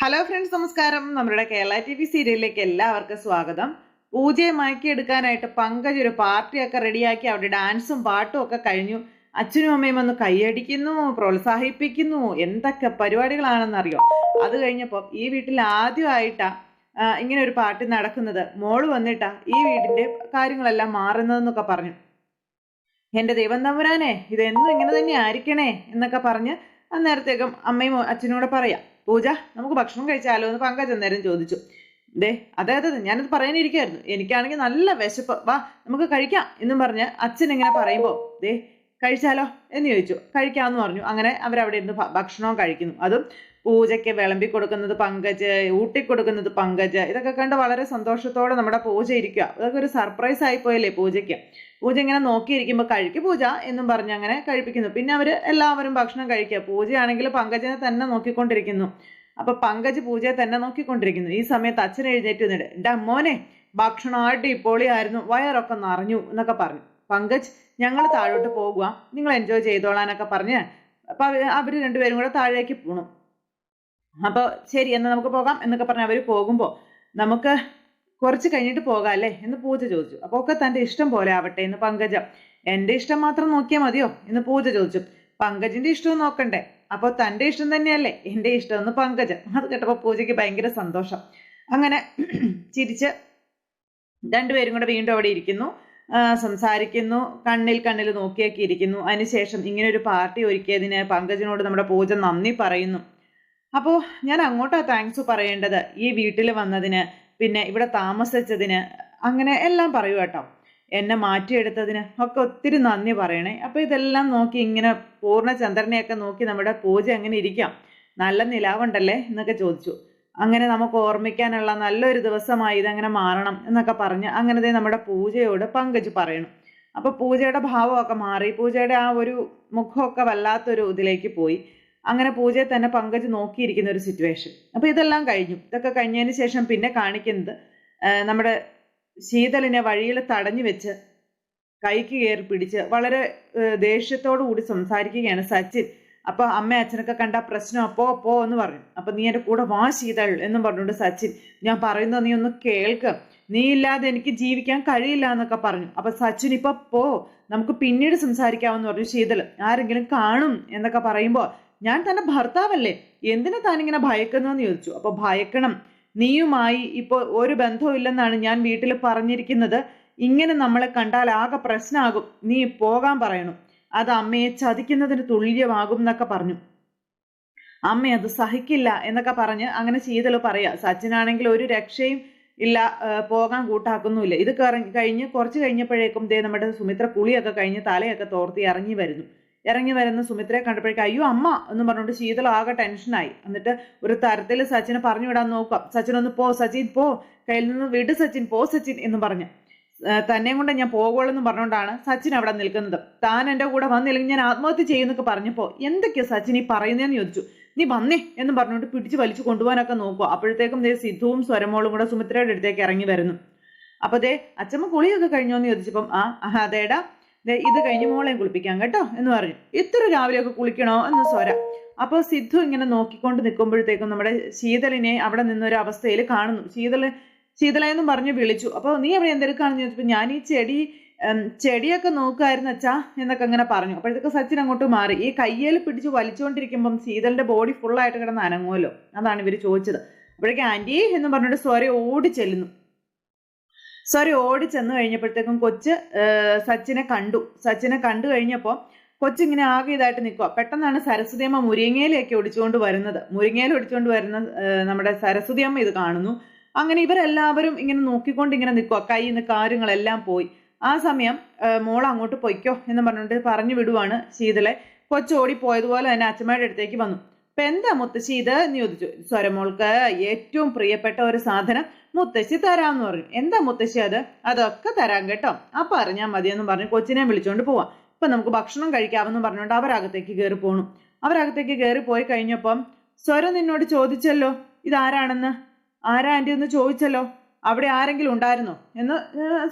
Hello friends നമസ്കാരം. നമ്മുടെ Kerala T V സീരിയലിലേക്ക് എല്ലാവർക്കും സ്വാഗതം. പൂജയെ മയക്കിയെടുക്കാനായിട്ട് പങ്കജ് ഒരു പാർട്ടിയൊക്കെ റെഡിയാക്കി. അവിടെ ഡാൻസും പാട്ടും ഒക്കെ കഴിഞ്ഞു. അച്ഛനും അമ്മയും വന്ന് കൈയടിക്കുന്നു പ്രോത്സാഹിപ്പിക്കുന്നു. എന്തൊക്കെ പരിപാടികളാണെന്നറിയോ? അത് കഴിഞ്ഞപ്പോൾ ഈ വീട്ടിൽ ആദ്യമായിട്ടാ ഇങ്ങനെ ഒരു പാർട്ടി നടക്കുന്നത്. മോൾ വന്നിട്ടാ ഈ വീടിന്റെ കാര്യങ്ങളെല്ലാം മാറുന്നതെന്നൊക്കെ പറഞ്ഞു. എന്റെ ദൈവം തമ്പുരാനെ ഇതെന്നും ഇങ്ങനെ തന്നെ ആയിരിക്കണേ എന്നൊക്കെ പറഞ്ഞ് അന്നേരത്തേക്കും അമ്മയും അച്ഛനും കൂടെ പറയാം. പൂജ നമുക്ക് ഭക്ഷണം കഴിച്ചാലോ എന്ന് പങ്കജ് അന്നേരം ചോദിച്ചു. ദേ അതെ അതെ ഞാനത് പറയാനിരിക്കായിരുന്നു. എനിക്കാണെങ്കിൽ നല്ല വിശപ്പ്. വാ നമുക്ക് കഴിക്കാം എന്നും പറഞ്ഞ് അച്ഛൻ ഇങ്ങനെ പറയുമ്പോൾ ദേ കഴിച്ചാലോ എന്ന് ചോദിച്ചു. കഴിക്കാമെന്ന് പറഞ്ഞു. അങ്ങനെ അവരവിടെ ഇരുന്ന് ഭക്ഷണവും കഴിക്കുന്നു. അതും പൂജയ്ക്ക് വിളമ്പി കൊടുക്കുന്നത് പങ്കജ് ഊട്ടി കൊടുക്കുന്നത് പങ്കജ്. ഇതൊക്കെ കണ്ട് വളരെ സന്തോഷത്തോടെ നമ്മുടെ പൂജ ഇരിക്കുക അതൊക്കെ ഒരു സർപ്രൈസ് ആയിപ്പോയല്ലേ പൂജയ്ക്ക്. പൂജ ഇങ്ങനെ നോക്കിയിരിക്കുമ്പോൾ കഴിക്ക് പൂജ എന്നും പറഞ്ഞ് അങ്ങനെ കഴിപ്പിക്കുന്നു. പിന്നെ അവർ എല്ലാവരും ഭക്ഷണം കഴിക്കുക. പൂജയാണെങ്കിൽ പങ്കജിനെ തന്നെ നോക്കിക്കൊണ്ടിരിക്കുന്നു. അപ്പൊ പങ്കജ് പൂജയെ തന്നെ നോക്കിക്കൊണ്ടിരിക്കുന്നു. ഈ സമയത്ത് അച്ഛൻ എഴുന്നേറ്റ് നിന്നിട്ട് എന്റെ മോനെ ഭക്ഷണം അടിപൊളിയായിരുന്നു വയറൊക്കെ നിറഞ്ഞു എന്നൊക്കെ പറഞ്ഞു. പങ്കജ് ഞങ്ങൾ താഴോട്ട് പോകുക നിങ്ങൾ എൻജോയ് ചെയ്തോളാനൊക്കെ പറഞ്ഞ് അപ്പൊ അവർ രണ്ടുപേരും കൂടെ താഴേക്ക് പോണു. അപ്പോൾ ശരി എന്നാൽ നമുക്ക് പോകാം എന്നൊക്കെ പറഞ്ഞ് അവർ പോകുമ്പോൾ നമുക്ക് കുറച്ച് കഴിഞ്ഞിട്ട് പോകാം അല്ലേ? എന്ന് പൂജ ചോദിച്ചു. അപ്പോൾ ഒക്കെ തന്റെ ഇഷ്ടം പോലെ ആവട്ടെ എന്ന് പങ്കജ. എന്റെ ഇഷ്ടം മാത്രം നോക്കിയാൽ മതിയോ? എന്ന് പൂജ ചോദിച്ചു. പങ്കജിന്റെ ഇഷ്ടവും നോക്കണ്ടേ? അപ്പോൾ തന്റെ ഇഷ്ടം തന്നെയല്ലേ? എന്റെ ഇഷ്ടം എന്ന് പങ്കജ. അത് കേട്ടപ്പോൾ പൂജയ്ക്ക് ഭയങ്കര സന്തോഷം. അങ്ങനെ ചിരിച്ച് രണ്ടുപേരും കൂടെ വീണ്ടും അവിടെ ഇരിക്കുന്നു. സംസാരിക്കുന്നു. കണ്ണിൽ കണ്ണിൽ നോക്കിയൊക്കെ ഇരിക്കുന്നു. അതിനുശേഷം ഇങ്ങനെ ഒരു പാർട്ടി ഒരുക്കിയതിന് പങ്കജിനോട് നമ്മുടെ പൂജ നന്ദി പറയുന്നു. അപ്പോൾ ഞാൻ അങ്ങോട്ടാ താങ്ക്സ് പറയേണ്ടത്. ഈ വീട്ടിൽ വന്നതിന് പിന്നെ ഇവിടെ താമസിച്ചതിന് അങ്ങനെ എല്ലാം പറയൂ കേട്ടോ. എന്നെ മാറ്റിയെടുത്തതിന് ഒക്കെ ഒത്തിരി നന്ദി പറയണേ. അപ്പോൾ ഇതെല്ലാം നോക്കി ഇങ്ങനെ പൂർണചന്ദ്രനെയൊക്കെ നോക്കി നമ്മുടെ പൂജ എങ്ങനെ ഇരിക്കാം? നല്ല നിലാവുണ്ടല്ലേ എന്നൊക്കെ ചോദിച്ചു. അങ്ങനെ നമുക്ക് ഓർമ്മിക്കാനുള്ള നല്ലൊരു ദിവസമായി ഇതങ്ങനെ മാറണം എന്നൊക്കെ പറഞ്ഞ് അങ്ങനെ ദേ നമ്മുടെ പൂജയോട് പങ്കജ് പറയണം. അപ്പോൾ പൂജയുടെ ഭാവമൊക്കെ മാറി. പൂജയുടെ ആ ഒരു മുഖമൊക്കെ വല്ലാത്തൊരു ഇതിലേക്ക് പോയി. അങ്ങനെ പൂജയെ തന്നെ പങ്കജ് നോക്കിയിരിക്കുന്ന ഒരു സിറ്റുവേഷൻ അപ്പോൾ ഇതെല്ലാം കഴിഞ്ഞു. ഇതൊക്കെ കഴിഞ്ഞതിന് ശേഷം പിന്നെ കാണിക്കുന്നത് നമ്മുടെ ശീതളിനെ വഴിയിൽ തടഞ്ഞു വെച്ച് കൈക്ക് കയറി പിടിച്ച് വളരെ ദേഷ്യത്തോടു കൂടി സംസാരിക്കുകയാണ് സച്ചിൻ. അപ്പൊ അമ്മ അച്ഛനൊക്കെ കണ്ട പ്രശ്നം അപ്പോ പോ എന്ന് പറഞ്ഞു. അപ്പൊ നീ എന്റെ കൂടെ വാ ശീതൾ എന്നും പറഞ്ഞുകൊണ്ട് സച്ചിൻ ഞാൻ പറയുന്നത് നീ ഒന്ന് കേൾക്ക്. നീ ഇല്ലാതെ എനിക്ക് ജീവിക്കാൻ കഴിയില്ല എന്നൊക്കെ പറഞ്ഞു. അപ്പൊ സച്ചിൻ ഇപ്പൊ പോ നമുക്ക് പിന്നീട് സംസാരിക്കാമെന്ന് പറഞ്ഞു. ശീതൾ ആരെങ്കിലും കാണും എന്നൊക്കെ പറയുമ്പോ ഞാൻ തന്റെ ഭർത്താവല്ലേ? എന്തിനാ താനിങ്ങനെ ഭയക്കുന്നതെന്ന് ചോദിച്ചു. അപ്പൊ ഭയക്കണം. നീയുമായി ഇപ്പോൾ ഒരു ബന്ധവും ഇല്ലെന്നാണ് ഞാൻ വീട്ടിൽ പറഞ്ഞിരിക്കുന്നത്. ഇങ്ങനെ നമ്മളെ കണ്ടാൽ ആകെ പ്രശ്നമാകും നീ പോകാൻ പറയണം. അത് അമ്മയെ ചതിക്കുന്നതിന് തുല്യമാകും എന്നൊക്കെ പറഞ്ഞു. അമ്മ അത് സഹിക്കില്ല എന്നൊക്കെ പറഞ്ഞ് അങ്ങനെ ശീതൾ പറയാ. സച്ചിനാണെങ്കിൽ ഒരു രക്ഷയും ഇല്ല പോകാൻ കൂട്ടാക്കുന്നുമില്ല. ഇത് കഴിഞ്ഞ് കുറച്ച് കഴിഞ്ഞപ്പോഴേക്കും ദേ നമ്മുടെ സുമിത്ര കുളിയൊക്കെ കഴിഞ്ഞ് തലയൊക്കെ തോർത്തി ഇറങ്ങി വരുന്നു. ഇറങ്ങി വരുന്ന സുമിത്രയെ കണ്ടപ്പോഴേക്കും അയ്യോ അമ്മ എന്ന് പറഞ്ഞുകൊണ്ട് ശീതൾ ആകെ ടെൻഷനായി. എന്നിട്ട് ഒരു തരത്തിൽ സച്ചിനെ പറഞ്ഞു വിടാൻ നോക്കാം സച്ചിൻ ഒന്ന് പോ സച്ചിൻ പോ കയ്യിൽ നിന്ന് വിട് സച്ചിൻ പോ സച്ചിൻ എന്ന് പറഞ്ഞു. തന്നെ കൊണ്ട് ഞാൻ പോകുള്ളൂ എന്ന് പറഞ്ഞുകൊണ്ടാണ് സച്ചിൻ അവിടെ നിൽക്കുന്നത്. താൻ എന്റെ കൂടെ വന്നില്ലെങ്കിൽ ഞാൻ ആത്മഹത്യ ചെയ്യുന്നൊക്കെ പറഞ്ഞപ്പോൾ എന്തൊക്കെയാ സച്ചിൻ ഈ പറയുന്നതെന്ന് ചോദിച്ചു. നീ വന്നേ എന്ന് പറഞ്ഞുകൊണ്ട് പിടിച്ച് വലിച്ചു കൊണ്ടുപോകാനൊക്കെ നോക്കുക. അപ്പോഴത്തേക്കും ദേ സിദ്ധുവും സ്വരമോളും കൂടെ സുമിത്രയുടെ അടുത്തേക്ക് ഇറങ്ങി വരുന്നു. അപ്പോൾ ദേ അച്ഛമ്മ കുളിയൊക്കെ കഴിഞ്ഞോ എന്ന് ചോദിച്ചപ്പം ആ അതേടാ ഇത് കഴിഞ്ഞ് മോളെയും കുളിപ്പിക്കാം കേട്ടോ എന്ന് പറഞ്ഞു. ഇത്ര രാവിലെയൊക്കെ കുളിക്കണോ എന്ന് സ്വര. അപ്പോൾ സിദ്ധു ഇങ്ങനെ നോക്കിക്കൊണ്ട് നിൽക്കുമ്പോഴത്തേക്കും നമ്മുടെ ശീതളിനെ അവിടെ നിന്നൊരു അവസ്ഥയിൽ കാണുന്നു. ശീതൾ ശീതള എന്നും പറഞ്ഞ് വിളിച്ചു. അപ്പോൾ നീ അവിടെ എന്തെടുക്കാണെന്ന് ചോദിച്ചപ്പോൾ ഞാൻ ഈ ചെടി ചെടിയൊക്കെ നോക്കുമായിരുന്നു അച്ഛാ എന്നൊക്കെ അങ്ങനെ പറഞ്ഞു. അപ്പോഴത്തേക്ക് സച്ചിൻ അങ്ങോട്ട് മാറി. ഈ കയ്യേൽ പിടിച്ച് വലിച്ചുകൊണ്ടിരിക്കുമ്പം ശീതളിന്റെ ബോഡി ഫുള്ളായിട്ട് കിടന്ന് അനങ്ങുമല്ലോ അതാണ് ഇവർ ചോദിച്ചത്. അപ്പോഴേക്കും ആന്റി എന്ന് പറഞ്ഞിട്ട് സ്വര ഓടി ചെല്ലുന്നു. സ്വര ഓടി ചെന്ന് കഴിഞ്ഞപ്പോഴത്തേക്കും കൊച്ച് സച്ചിനെ കണ്ടു. സച്ചിനെ കണ്ടു കഴിഞ്ഞപ്പോൾ കൊച്ചിങ്ങനെ ആകെ ഇതായിട്ട് നിൽക്കുക പെട്ടെന്നാണ് സരസ്വതിയമ്മ മുരിങ്ങയിലേക്ക് ഒടിച്ചുകൊണ്ട് വരുന്നത്. മുരിങ്ങയിൽ ഒടിച്ചുകൊണ്ട് വരുന്ന നമ്മുടെ സരസ്വതിയമ്മ ഇത് കാണുന്നു. അങ്ങനെ ഇവരെല്ലാവരും ഇങ്ങനെ നോക്കിക്കൊണ്ട് ഇങ്ങനെ നിൽക്കുക കയ്യിൽ നിന്ന് കാര്യങ്ങളെല്ലാം പോയി. ആ സമയം മോൾ അങ്ങോട്ട് പൊയ്ക്കോ എന്ന് പറഞ്ഞുകൊണ്ട് പറഞ്ഞു വിടുവാണ് ശീതളെ. കൊച്ചോടി പോയതുപോലെ തന്നെ അച്ഛമ്മയുടെ അടുത്തേക്ക് വന്നു. ഇപ്പൊ എന്താ മുത്തശ്ശി ഇത്? എന്ന് ചോദിച്ചു സ്വരമോൾക്ക് ഏറ്റവും പ്രിയപ്പെട്ട ഒരു സാധനം മുത്തശ്ശി തരാമെന്ന് പറഞ്ഞു. എന്താ മുത്തശ്ശി അത്? അതൊക്കെ തരാം കേട്ടോ. അപ്പൊ അറിഞ്ഞാൽ മതിയെന്നും പറഞ്ഞ് കൊച്ചിനെ വിളിച്ചോണ്ട് പോവാം. ഇപ്പൊ നമുക്ക് ഭക്ഷണം കഴിക്കാമെന്ന് പറഞ്ഞുകൊണ്ട് അവരകത്തേക്ക് കയറി പോണു. അവരകത്തേക്ക് കയറി പോയി കഴിഞ്ഞപ്പം സ്വരം നിന്നോട് ചോദിച്ചല്ലോ ഇതാരാണെന്ന്? ആരാ ആന്റി എന്ന് ചോദിച്ചല്ലോ? അവിടെ ആരെങ്കിലും ഉണ്ടായിരുന്നോ? എന്ന്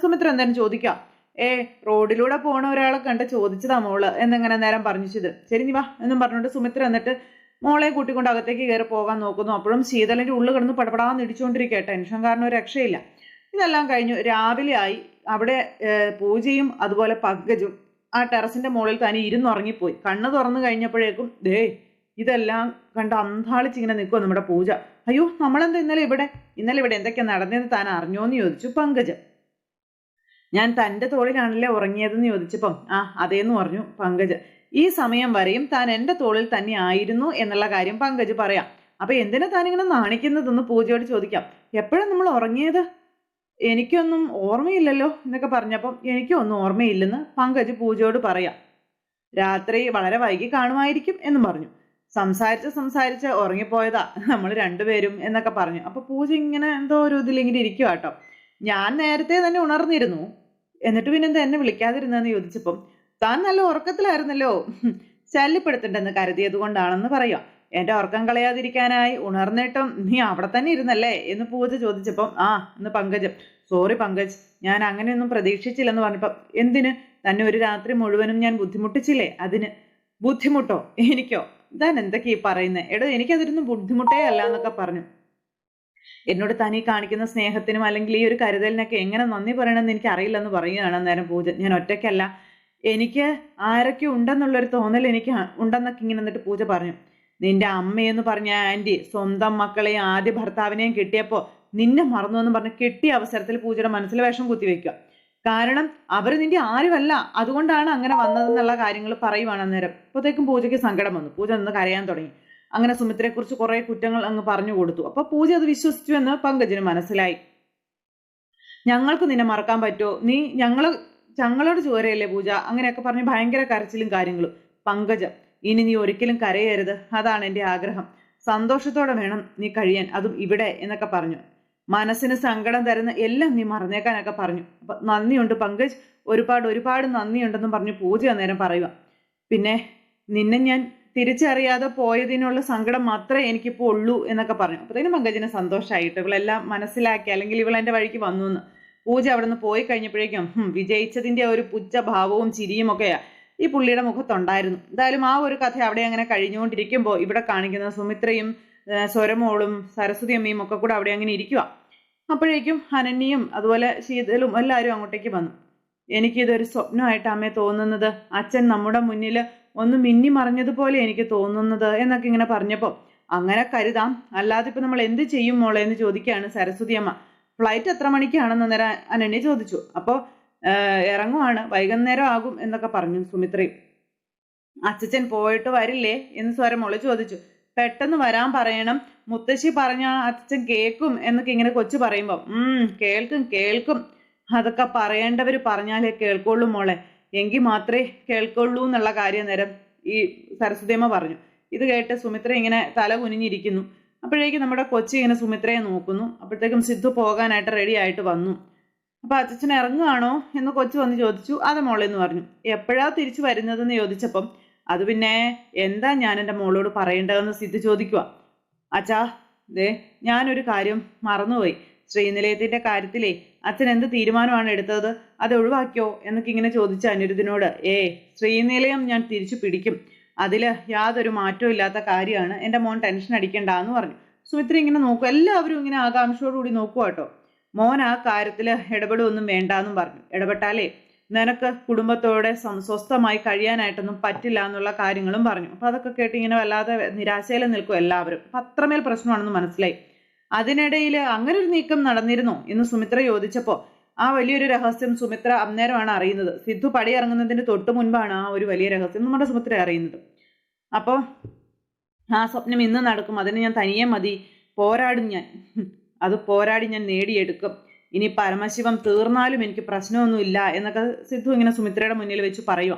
സുമിത്ര എന്തായാലും ചോദിക്കാം. ഏ റോഡിലൂടെ പോണ ഒരാളെ കണ്ട് ചോദിച്ചതാ മോൾ എന്നിങ്ങനെ നേരം പറഞ്ഞു ചെയ്ത് ശരി നീ വാ എന്നും പറഞ്ഞുകൊണ്ട് സുമിത്ര എന്നിട്ട് മോളെ കൂട്ടിക്കൊണ്ട് അകത്തേക്ക് കയറി പോകാൻ നോക്കുന്നു. അപ്പോഴും ശീതളിന്റെ ഉള്ളിൽ കിടന്ന് പടപടാന്ന് ഇടിച്ചുകൊണ്ടിരിക്കുക ടെൻഷൻ കാരണം ഒരു രക്ഷയില്ല. ഇതെല്ലാം കഴിഞ്ഞു. രാവിലെ ആയി. അവിടെ പൂജയും അതുപോലെ പങ്കജും ആ ടെറസിന്റെ മുകളിൽ തന്നെ ഇരുന്നുറങ്ങിപ്പോയി കണ്ണ് തുറന്നു കഴിഞ്ഞപ്പോഴേക്കും ദേ ഇതെല്ലാം കണ്ട് അന്താളിച്ച് ഇങ്ങനെ നിൽക്കുക നമ്മുടെ പൂജ. അയ്യോ നമ്മളെന്താ ഇന്നലെ ഇവിടെ? ഇന്നലെ ഇവിടെ എന്തൊക്കെയാ നടന്നതെന്ന് താൻ അറിഞ്ഞോന്ന് ചോദിച്ചു പങ്കജ് ഞാൻ തന്റെ തോളിലാണല്ലേ ഉറങ്ങിയതെന്ന് ചോദിച്ചപ്പം ആ അതേന്ന് പറഞ്ഞു പങ്കജ് ഈ സമയം വരെയും താൻ എന്റെ തോളിൽ തന്നെ ആയിരുന്നു എന്നുള്ള കാര്യം പങ്കജ് പറയാം. അപ്പൊ എന്തിനാ താൻ ഇങ്ങനെ നാണിക്കുന്നതെന്ന് പൂജയോട് ചോദിക്കാം. എപ്പോഴാണ് നമ്മൾ ഉറങ്ങിയത്? എനിക്കൊന്നും ഓർമ്മയില്ലല്ലോ എന്നൊക്കെ പറഞ്ഞപ്പം എനിക്കൊന്നും ഓർമ്മയില്ലെന്ന് പങ്കജ് പൂജയോട് പറയാം. രാത്രി വളരെ വൈകി കാണുമായിരിക്കും എന്നും പറഞ്ഞു. സംസാരിച്ച് സംസാരിച്ച് ഉറങ്ങിപ്പോയതാ നമ്മൾ രണ്ടുപേരും എന്നൊക്കെ പറഞ്ഞു. അപ്പൊ പൂജ ഇങ്ങനെ എന്തോ ഒരു ഇതിലിങ്ങനെ ഇരിക്കുക കേട്ടോ. ഞാൻ നേരത്തെ തന്നെ ഉണർന്നിരുന്നു. എന്നിട്ട് പിന്നെന്താ എന്നെ വിളിക്കാതിരുന്നെന്ന് ചോദിച്ചപ്പം താൻ നല്ല ഉറക്കത്തിലായിരുന്നല്ലോ. ശല്യപ്പെടുത്തണ്ടെന്ന് കരുതിയത് കൊണ്ടാണെന്ന് പറയാം. എന്റെ ഉറക്കം കളയാതിരിക്കാനായി ഉണർന്നിട്ടും നീ അവിടെ തന്നെ ഇരുന്നല്ലേ? എന്ന് പൂജ ചോദിച്ചപ്പം ആ എന്ന് പങ്കജം. സോറി പങ്കജ്. ഞാൻ അങ്ങനെയൊന്നും പ്രതീക്ഷിച്ചില്ലെന്ന് പറഞ്ഞപ്പം എന്തിന്? തന്നെ ഒരു രാത്രി മുഴുവനും ഞാൻ ബുദ്ധിമുട്ടിച്ചില്ലേ? അതിന് ബുദ്ധിമുട്ടോ? എനിക്കോ? താൻ എന്തൊക്കെയാ പറയുന്നത് എടോ എനിക്കതിരുന്നും ബുദ്ധിമുട്ടേ അല്ല എന്നൊക്കെ പറഞ്ഞു. എന്നോട് തനി കാണിക്കുന്ന സ്നേഹത്തിനും അല്ലെങ്കിൽ ഈ ഒരു കരുതലിനൊക്കെ എങ്ങനെ നന്ദി പറയണമെന്ന് എനിക്ക് അറിയില്ലെന്ന് പറയുകയാണ് അന്നേരം പൂജ. ഞാൻ ഒറ്റയ്ക്കല്ല. എനിക്ക് ആരൊക്കെ ഉണ്ടെന്നുള്ളൊരു തോന്നൽ എനിക്ക് ഉണ്ടെന്നൊക്കെ ഇങ്ങനെ എന്നിട്ട് പൂജ പറഞ്ഞു. നിന്റെ അമ്മയെന്ന് പറഞ്ഞ ആന്റി സ്വന്തം മക്കളെയും ആദ്യ ഭർത്താവിനെയും കിട്ടിയപ്പോൾ നിന്നെ മറന്നു എന്ന് പറഞ്ഞ് കിട്ടിയ അവസരത്തിൽ പൂജയുടെ മനസ്സിൽ വേഷം കുത്തിവെക്കുക കാരണം അവർ നിന്റെ ആരുമല്ല അതുകൊണ്ടാണ് അങ്ങനെ വന്നതെന്നുള്ള കാര്യങ്ങൾ പറയുവാണ് അന്നേരം. അപ്പോഴത്തേക്കും പൂജയ്ക്ക് സങ്കടം വന്നു. പൂജ നിന്ന് കരയാൻ തുടങ്ങി. അങ്ങനെ സുമിത്രയെക്കുറിച്ച് കുറേ കുറ്റങ്ങൾ അങ്ങ് പറഞ്ഞു കൊടുത്തു. അപ്പോൾ പൂജ അത് വിശ്വസിച്ചു എന്ന് പങ്കജിന് മനസ്സിലായി. ഞങ്ങൾക്ക് നിന്നെ മറക്കാൻ പറ്റുമോ? നീ ഞങ്ങൾ ഞങ്ങളോട് ചോരയല്ലേ പൂജ? അങ്ങനെയൊക്കെ പറഞ്ഞ് ഭയങ്കര കരച്ചിലും കാര്യങ്ങളും. പങ്കജം ഇനി നീ ഒരിക്കലും കരയരുത്. അതാണ് എന്റെ ആഗ്രഹം. സന്തോഷത്തോടെ വേണം നീ കഴിയാൻ. അതും ഇവിടെ എന്നൊക്കെ പറഞ്ഞു. മനസ്സിന് സങ്കടം തരുന്ന എല്ലാം നീ മറന്നേക്കാനൊക്കെ പറഞ്ഞു. അപ്പൊ നന്ദിയുണ്ട് പങ്കജ്. ഒരുപാട് ഒരുപാട് നന്ദിയുണ്ടെന്നും പറഞ്ഞു പൂജ അന്നേരം പറയുക പിന്നെ നിന്നെ ഞാൻ തിരിച്ചറിയാതെ പോയതിനുള്ള സങ്കടം മാത്രമേ എനിക്കിപ്പോൾ ഉള്ളൂ എന്നൊക്കെ പറഞ്ഞു. അപ്പോഴത്തേനും പങ്കജിന് സന്തോഷമായിട്ട് ഇവളെല്ലാം മനസ്സിലാക്കി അല്ലെങ്കിൽ ഇവൾ എന്റെ വഴിക്ക് വന്നു എന്ന്. പൂജ അവിടെ നിന്ന് പോയി കഴിഞ്ഞപ്പോഴേക്കും ഹും, വിജയിച്ചതിന്റെ ഒരു പുച്ഛ ഭാവവും ചിരിയും ഒക്കെ ഈ പുള്ളിയുടെ മുഖത്തുണ്ടായിരുന്നു. എന്തായാലും ആ ഒരു കഥ അവിടെ അങ്ങനെ കഴിഞ്ഞുകൊണ്ടിരിക്കുമ്പോൾ ഇവിടെ കാണിക്കുന്ന സുമിത്രയും സ്വരമോളും സരസ്വതി അമ്മയും ഒക്കെ കൂടെ അവിടെ അങ്ങനെ ഇരിക്കുക അപ്പോഴേക്കും അനന്യയും അതുപോലെ ശീതലും എല്ലാവരും അങ്ങോട്ടേക്ക് വന്നു. എനിക്കിതൊരു സ്വപ്നമായിട്ട് അമ്മയെ തോന്നുന്നത്. അച്ഛൻ നമ്മുടെ മുന്നിൽ ഒന്ന് മിന്നി മറിഞ്ഞതുപോലെ എനിക്ക് തോന്നുന്നത് എന്നൊക്കെ ഇങ്ങനെ പറഞ്ഞപ്പോൾ അങ്ങനെ കരുതാം. അല്ലാതെ ഇപ്പം നമ്മൾ എന്ത് ചെയ്യും മോളെ? എന്ന് ചോദിക്കുകയാണ് സരസ്വതി അമ്മ. ഫ്ലൈറ്റ് എത്ര മണിക്കാണെന്ന് അന്നേരം അനന്യ ചോദിച്ചു. അപ്പോൾ ഇറങ്ങുവാണ്. വൈകുന്നേരം ആകും എന്നൊക്കെ പറഞ്ഞു സുമിത്രയും അച്ഛച്ചൻ പോയിട്ട് വരില്ലേ എന്ന് സ്വരമോൾ ചോദിച്ചു. പെട്ടെന്ന് വരാൻ പറയണം. മുത്തശ്ശി പറഞ്ഞ അച്ഛൻ കേൾക്കും എന്നൊക്കെ ഇങ്ങനെ കൊച്ചു പറയുമ്പോൾ ഉം കേൾക്കും കേൾക്കും. അതൊക്കെ പറയേണ്ടവർ പറഞ്ഞാലേ കേൾക്കുള്ളൂ മോളെ. എങ്കിൽ മാത്രമേ കേൾക്കുള്ളൂ എന്നുള്ള കാര്യം നേരം ഈ സരസ്വതിയമ്മ പറഞ്ഞു. ഇത് കേട്ട് സുമിത്ര ഇങ്ങനെ തല കുനിഞ്ഞിരിക്കുന്നു. അപ്പോഴേക്കും നമ്മുടെ കൊച്ചി ഇങ്ങനെ സുമിത്രയെ നോക്കുന്നു. അപ്പോഴത്തേക്കും സിദ്ധു പോകാനായിട്ട് റെഡി ആയിട്ട് വന്നു. അപ്പോൾ അച്ഛൻ ഇറങ്ങുകയാണോ എന്ന് കൊച്ചു വന്ന് ചോദിച്ചു. അത് മോളെന്ന് പറഞ്ഞു. എപ്പോഴാ തിരിച്ചു വരുന്നതെന്ന് ചോദിച്ചപ്പം അത് പിന്നെ എന്താ ഞാൻ എന്റെ മോളോട് പറയേണ്ടതെന്ന് സിദ്ധു ചോദിക്കുക അച്ഛാ ദേ ഞാനൊരു കാര്യം മറന്നുപോയി. ശ്രീനിലയത്തിന്റെ കാര്യത്തിലേ അച്ഛൻ എന്ത് തീരുമാനമാണ് എടുത്തത്? അത് ഒഴിവാക്കിയോ? എന്നൊക്കെ ഇങ്ങനെ ചോദിച്ച അനിരുദ്ധിനോട്. ഏ ശ്രീനിലയം ഞാൻ തിരിച്ചു പിടിക്കും. അതിൽ യാതൊരു മാറ്റവും ഇല്ലാത്ത കാര്യമാണ്. എന്റെ മോൻ ടെൻഷൻ അടിക്കണ്ട എന്ന് പറഞ്ഞു. സുമിത്ര ഇങ്ങനെ നോക്കും. എല്ലാവരും ഇങ്ങനെ ആകാംക്ഷയോടുകൂടി നോക്കുക കേട്ടോ. മോൻ ആ കാര്യത്തിൽ ഇടപെടുമൊന്നും വേണ്ടാന്നും പറഞ്ഞു. ഇടപെട്ടാലേ നിനക്ക് കുടുംബത്തോടെ സ്വസ്ഥമായി കഴിയാനായിട്ടൊന്നും പറ്റില്ല എന്നുള്ള കാര്യങ്ങളും പറഞ്ഞു. അപ്പം അതൊക്കെ കേട്ട് ഇങ്ങനെ വല്ലാതെ നിരാശയിൽ നിൽക്കും എല്ലാവരും. അപ്പം അത്രമേൽ പ്രശ്നമാണെന്ന് മനസ്സിലായി. അതിനിടയിൽ അങ്ങനെ ഒരു നീക്കം നടന്നിരുന്നോ എന്ന് സുമിത്ര ചോദിച്ചപ്പോൾ ആ വലിയൊരു രഹസ്യം സുമിത്ര അന്നേരമാണ് അറിയുന്നത്. സിദ്ധു പടി ഇറങ്ങുന്നതിന് തൊട്ട് മുൻപാണ് ആ ഒരു വലിയ രഹസ്യം നമ്മുടെ സുമിത്ര അറിയുന്നത്. അപ്പോൾ ആ സ്വപ്നം ഇന്ന് നടക്കും. അതിന് ഞാൻ തനിയെ മതി. പോരാടും ഞാൻ. അത് പോരാടി ഞാൻ നേടിയെടുക്കും. ഇനി പരമശിവം തീർന്നാലും എനിക്ക് പ്രശ്നമൊന്നുമില്ല എന്നൊക്കെ സിദ്ധു ഇങ്ങനെ സുമിത്രയുടെ മുന്നിൽ വെച്ച് പറയുക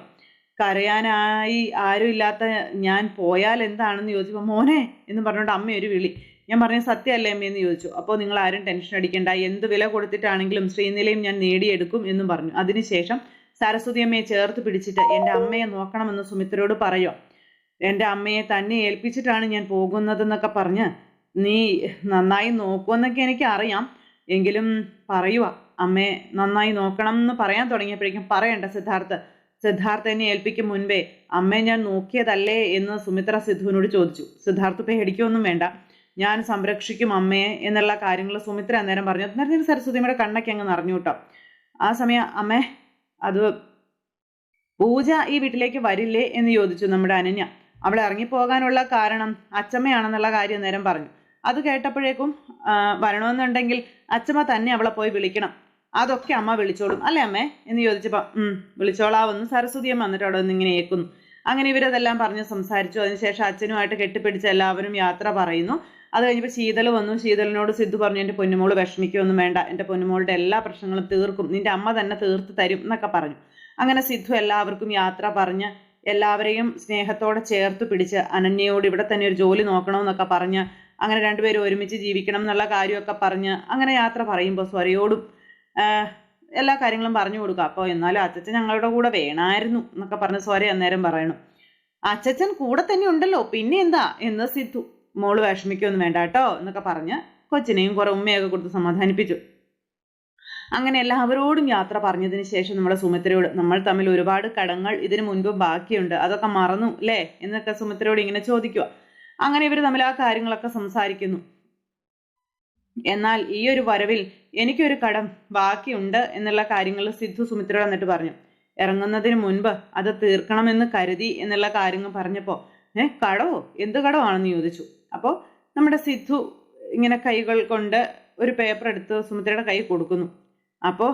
കരയാനായി ആരും ഇല്ലാത്ത ഞാൻ പോയാൽ എന്താണെന്ന് ചോദിച്ചപ്പോൾ മോനെ എന്ന് പറഞ്ഞുകൊണ്ട് അമ്മ ഒരു വിളി. ഞാൻ പറഞ്ഞ സത്യമല്ലേ അമ്മയെന്ന് ചോദിച്ചു. അപ്പോൾ നിങ്ങൾ ആരും ടെൻഷൻ അടിക്കേണ്ട. എന്ത് വില കൊടുത്തിട്ടാണെങ്കിലും ശ്രീനിലയും ഞാൻ നേടിയെടുക്കും എന്നും പറഞ്ഞു. അതിനുശേഷം സരസ്വതി അമ്മയെ ചേർത്ത് പിടിച്ചിട്ട് എന്റെ അമ്മയെ നോക്കണമെന്ന് സുമിത്രയോട് പറയോ? എന്റെ അമ്മയെ തന്നെ ഏൽപ്പിച്ചിട്ടാണ് ഞാൻ പോകുന്നതെന്നൊക്കെ പറഞ്ഞ് നീ നന്നായി നോക്കുമെന്നൊക്കെ എനിക്ക് അറിയാം എങ്കിലും പറയുക അമ്മയെ നന്നായി നോക്കണം എന്ന് പറയാൻ തുടങ്ങിയപ്പോഴേക്കും പറയണ്ട സിദ്ധാർത്ഥ്. സിദ്ധാർത്ഥ എന്നെ ഏൽപ്പിക്കും മുൻപേ അമ്മയെ ഞാൻ നോക്കിയതല്ലേ എന്ന് സുമിത്ര സിദ്ധുവിനോട് ചോദിച്ചു. സിദ്ധാർത്ഥ് പേടിക്കൊന്നും വേണ്ട. ഞാൻ സംരക്ഷിക്കും അമ്മയെ എന്നുള്ള കാര്യങ്ങൾ സുമിത്ര അന്നേരം പറഞ്ഞു. അന്നേരം സരസ്വതിയുടെ കണ്ണൊക്കെ അങ്ങ് നിറഞ്ഞു കേട്ടോ. ആ സമയം അമ്മേ അത് പൂജ ഈ വീട്ടിലേക്ക് വരില്ലേ? എന്ന് ചോദിച്ചു നമ്മുടെ അനന്യ. അവൾ ഇറങ്ങിപ്പോകാനുള്ള കാരണം അച്ചമ്മയാണെന്നുള്ള കാര്യം നേരം പറഞ്ഞു. അത് കേട്ടപ്പോഴേക്കും വരണമെന്നുണ്ടെങ്കിൽ അച്ചമ്മ തന്നെ അവളെ പോയി വിളിക്കണം. അതൊക്കെ അമ്മ വിളിച്ചോളും. അല്ലേ അമ്മേ? എന്ന് ചോദിച്ചപ്പോൾ വിളിച്ചോളാവെന്ന്. സരസ്വതിയും വന്നിട്ട് അവിടെ നിന്ന് ഇങ്ങനെ ഏക്കുന്നു. അങ്ങനെ ഇവരതെല്ലാം പറഞ്ഞ് സംസാരിച്ചു. അതിനുശേഷം അച്ഛനുമായിട്ട് കെട്ടിപ്പിടിച്ച് എല്ലാവരും യാത്ര പറയുന്നു. അത് കഴിഞ്ഞപ്പോൾ ശീതൽ വന്നു. ശീതലിനോട് സിദ്ധു പറഞ്ഞു എന്റെ പൊന്നുമോൾ വിഷമിക്കുകയൊന്നും വേണ്ട. എന്റെ പൊന്നുമോളുടെ എല്ലാ പ്രശ്നങ്ങളും തീർക്കും. നിന്റെ അമ്മ തന്നെ തീർത്ത് തരും എന്നൊക്കെ പറഞ്ഞു. അങ്ങനെ സിദ്ധു എല്ലാവർക്കും യാത്ര പറഞ്ഞ് എല്ലാവരെയും സ്നേഹത്തോടെ ചേർത്ത് പിടിച്ച് അനന്യയോട് ഇവിടെ തന്നെ ഒരു ജോലി നോക്കണമെന്നൊക്കെ പറഞ്ഞ് അങ്ങനെ രണ്ടുപേരും ഒരുമിച്ച് ജീവിക്കണം എന്നുള്ള കാര്യമൊക്കെ പറഞ്ഞ് അങ്ങനെ യാത്ര പറയുമ്പോൾ സ്വരയോടും എല്ലാ കാര്യങ്ങളും പറഞ്ഞു കൊടുക്കുക അപ്പോൾ എന്നാലും അച്ചച്ചൻ ഞങ്ങളുടെ കൂടെ വേണമായിരുന്നു എന്നൊക്കെ പറഞ്ഞ് സ്വര അന്നേരം പറയണു. അച്ചച്ചൻ കൂടെ തന്നെ ഉണ്ടല്ലോ. പിന്നെ എന്താ? എന്ന് സിദ്ധു മോൾ വിഷമിക്കൊന്നും വേണ്ട കേട്ടോ എന്നൊക്കെ പറഞ്ഞ് കൊച്ചിനെയും കുറെ ഉമ്മയൊക്കെ കൊടുത്ത് സമാധാനിപ്പിച്ചു. അങ്ങനെ എല്ലാവരോടും യാത്ര പറഞ്ഞതിന് ശേഷം നമ്മുടെ സുമിത്രയോട് നമ്മൾ തമ്മിൽ ഒരുപാട് കടങ്ങൾ ഇതിനു മുൻപ് ബാക്കിയുണ്ട്. അതൊക്കെ മറന്നു അല്ലേ എന്നൊക്കെ സുമിത്രയോട് ഇങ്ങനെ ചോദിക്കുക അങ്ങനെ ഇവർ തമ്മിൽ ആ കാര്യങ്ങളൊക്കെ സംസാരിക്കുന്നു. എന്നാൽ ഈ ഒരു വരവിൽ എനിക്കൊരു കടം ബാക്കിയുണ്ട് എന്നുള്ള കാര്യങ്ങൾ സിദ്ധു സുമിത്രയോട് എന്നിട്ട് പറഞ്ഞു. ഇറങ്ങുന്നതിന് മുൻപ് അത് തീർക്കണമെന്ന് കരുതി എന്നുള്ള കാര്യങ്ങൾ പറഞ്ഞപ്പോൾ ഏ കടവോ? എന്ത് കടമാണെന്ന് ചോദിച്ചു. അപ്പോൾ നമ്മുടെ സിദ്ധു ഇങ്ങനെ കൈകൾ കൊണ്ട് ഒരു പേപ്പർ എടുത്ത് സുമിത്രയുടെ കൈ കൊടുക്കുന്നു. അപ്പോൾ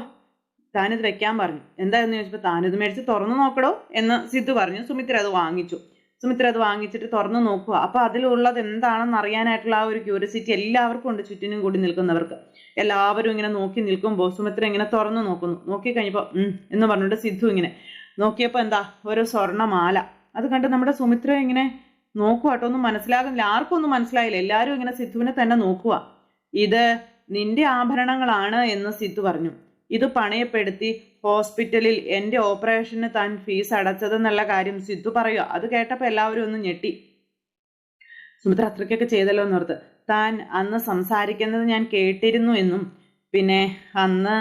താനിത് വെക്കാൻ പറഞ്ഞു. എന്താണെന്ന് ചോദിച്ചപ്പോൾ താനിത് മേടിച്ച് തുറന്നു നോക്കടോ എന്ന് സിദ്ധു പറഞ്ഞു. സുമിത്ര അത് വാങ്ങിച്ചു. സുമിത്ര അത് വാങ്ങിച്ചിട്ട് തുറന്നു നോക്കുക. അപ്പോൾ അതിലുള്ളത് എന്താണെന്ന് അറിയാനായിട്ടുള്ള ആ ഒരു ക്യൂരിയസിറ്റി എല്ലാവർക്കും ഉണ്ട് ചുറ്റിനും കൂടി നിൽക്കുന്നവർക്ക്. എല്ലാവരും ഇങ്ങനെ നോക്കി നിൽക്കുമ്പോൾ സുമിത്ര ഇങ്ങനെ തുറന്നു നോക്കുന്നു. നോക്കി കഴിഞ്ഞപ്പോൾ എന്ന് പറഞ്ഞിട്ട് സിദ്ധു ഇങ്ങനെ നോക്കിയപ്പോൾ എന്താ ഒരു സ്വർണമാല അത് കണ്ട് നമ്മുടെ സുമിത്ര ഇങ്ങനെ നോക്കുക കേട്ടോ. ഒന്നും മനസ്സിലാകുന്നില്ല. ആർക്കും ഒന്നും മനസ്സിലായില്ല. എല്ലാവരും ഇങ്ങനെ സിദ്ധുവിനെ തന്നെ നോക്കുക. ഇത് നിന്റെ ആഭരണങ്ങളാണ് എന്ന് സിദ്ധു പറഞ്ഞു. ഇത് പണയപ്പെടുത്തി ഹോസ്പിറ്റലിൽ എന്റെ ഓപ്പറേഷന് താൻ ഫീസ് അടച്ചതെന്നുള്ള കാര്യം സിദ്ധു പറയുക. അത് കേട്ടപ്പോൾ എല്ലാവരും ഒന്ന് ഞെട്ടി. സുമിത്ര അത്രയ്ക്കൊക്കെ ചെയ്തല്ലോ എന്നോർത്ത്. താൻ അന്ന് സംസാരിക്കുന്നത് ഞാൻ കേട്ടിരുന്നു എന്നും പിന്നെ അന്ന്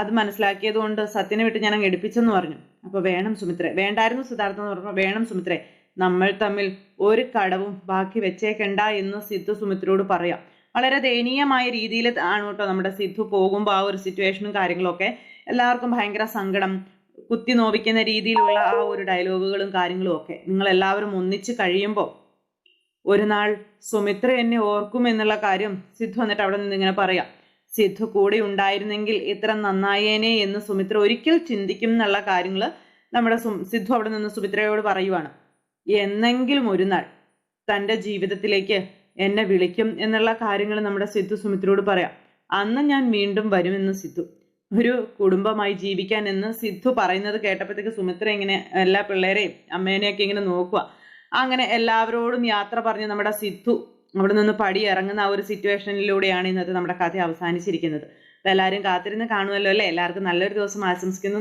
അത് മനസ്സിലാക്കിയത് കൊണ്ട് സത്യനെ വിട്ട് ഞാൻ അങ്ങ് എടുപ്പിച്ചെന്ന് പറഞ്ഞു. അപ്പോൾ വേണം സുമിത്രേ വേണ്ടായിരുന്നു സിദ്ധാർത്ഥ എന്ന് പറഞ്ഞു വേണം സുമിത്രേ നമ്മൾ തമ്മിൽ ഒരു കടവും ബാക്കി വെച്ചേക്കണ്ട എന്ന് സിദ്ധു സുമിത്രയോട് പറയാം. വളരെ ദയനീയമായ രീതിയിൽ ആണ് കേട്ടോ നമ്മുടെ സിദ്ധു പോകുമ്പോൾ ആ ഒരു സിറ്റുവേഷനും കാര്യങ്ങളൊക്കെ എല്ലാവർക്കും ഭയങ്കര സങ്കടം കുത്തി നോവിക്കുന്ന രീതിയിലുള്ള ആ ഒരു ഡയലോഗുകളും കാര്യങ്ങളും ഒക്കെ. നിങ്ങൾ എല്ലാവരും ഒന്നിച്ച് കഴിയുമ്പോൾ ഒരു നാൾ സുമിത്ര എന്നെ ഓർക്കും എന്നുള്ള കാര്യം സിദ്ധു എന്നിട്ട് അവിടെ നിന്ന് ഇങ്ങനെ പറയാം. സിദ്ധു കൂടെ ഉണ്ടായിരുന്നെങ്കിൽ ഇത്ര നന്നായേനെ എന്ന് സുമിത്ര ഒരിക്കൽ ചിന്തിക്കും എന്നുള്ള കാര്യങ്ങൾ നമ്മുടെ സിദ്ധു അവിടെ നിന്ന് സുമിത്രയോട് പറയുവാണ്. എന്നെങ്കിലും ഒരു നാൾ തന്റെ ജീവിതത്തിലേക്ക് എന്നെ വിളിക്കും എന്നുള്ള കാര്യങ്ങൾ നമ്മുടെ സിദ്ധു സുമിത്രയോട് പറയാം. അന്ന് ഞാൻ വീണ്ടും വരുമെന്ന് സിദ്ധു. ഒരു കുടുംബമായി ജീവിക്കാൻ എന്ന് സിദ്ധു പറയുന്നത് കേട്ടപ്പോഴത്തേക്ക് സുമിത്ര ഇങ്ങനെ എല്ലാ പിള്ളേരെയും അമ്മേനെയൊക്കെ ഇങ്ങനെ നോക്കുക. അങ്ങനെ എല്ലാവരോടും യാത്ര പറഞ്ഞ് നമ്മുടെ സിദ്ധു അവിടെ നിന്ന് പടി ഇറങ്ങുന്ന ആ ഒരു സിറ്റുവേഷനിലൂടെയാണ് ഇന്നത്തെ നമ്മുടെ കഥ അവസാനിച്ചിരിക്കുന്നത്. എല്ലാവരും കാത്തിരുന്ന് കാണുമല്ലോ അല്ലേ? എല്ലാവർക്കും നല്ലൊരു ദിവസം ആശംസിക്കുന്നു.